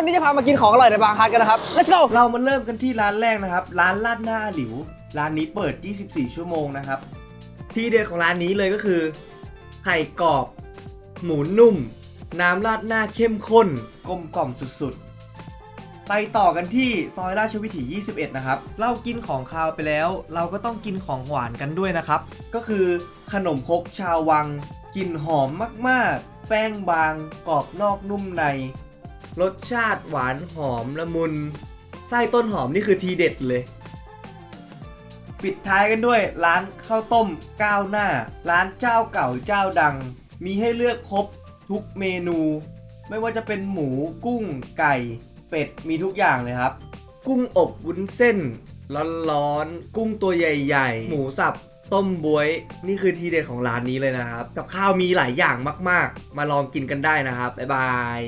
วันนี้จะพามากินของอร่อยในบางฮัทกันนะครับ let's go เรามาเริ่มกันที่ร้านแรกนะครับ ร้านลาดหน้าหลิว ร้านนี้เปิด 24 ชั่วโมงนะครับ ที่เด็ดของร้านนี้เลยก็คือไข่กรอบ หมูนุ่ม น้ำราดหน้าเข้มข้น กลมกล่อมสุดๆ ไปต่อกันที่ซอยราชวิถี 21 นะครับ เรากินของคาวไปแล้ว เราก็ต้องกินของหวานกันด้วยนะครับ ก็คือขนมครกชาววังกลิ่นหอมมากๆ แป้งบางกรอบนอกนุ่มใน รสชาติหวานหอมละมุน ไส้ต้นหอมนี่คือทีเด็ดเลย ปิดท้ายกันด้วยร้านข้าวต้มก้าวหน้า ร้านเจ้าเก่าเจ้าดัง มีให้เลือกครบทุกเมนู ไม่ว่าจะเป็นหมูกุ้งไก่ เป็ดมีทุกอย่างเลยครับ กุ้งอบวุ้นเส้น ร้อนๆกุ้งตัวใหญ่ ๆ หมูสับต้มบวยนี่คือทีเด็ดของร้านนี้เลยนะครับ กับข้าวมีหลายอย่างมาก ๆ มาลองกินกันได้นะครับ บ๊ายบาย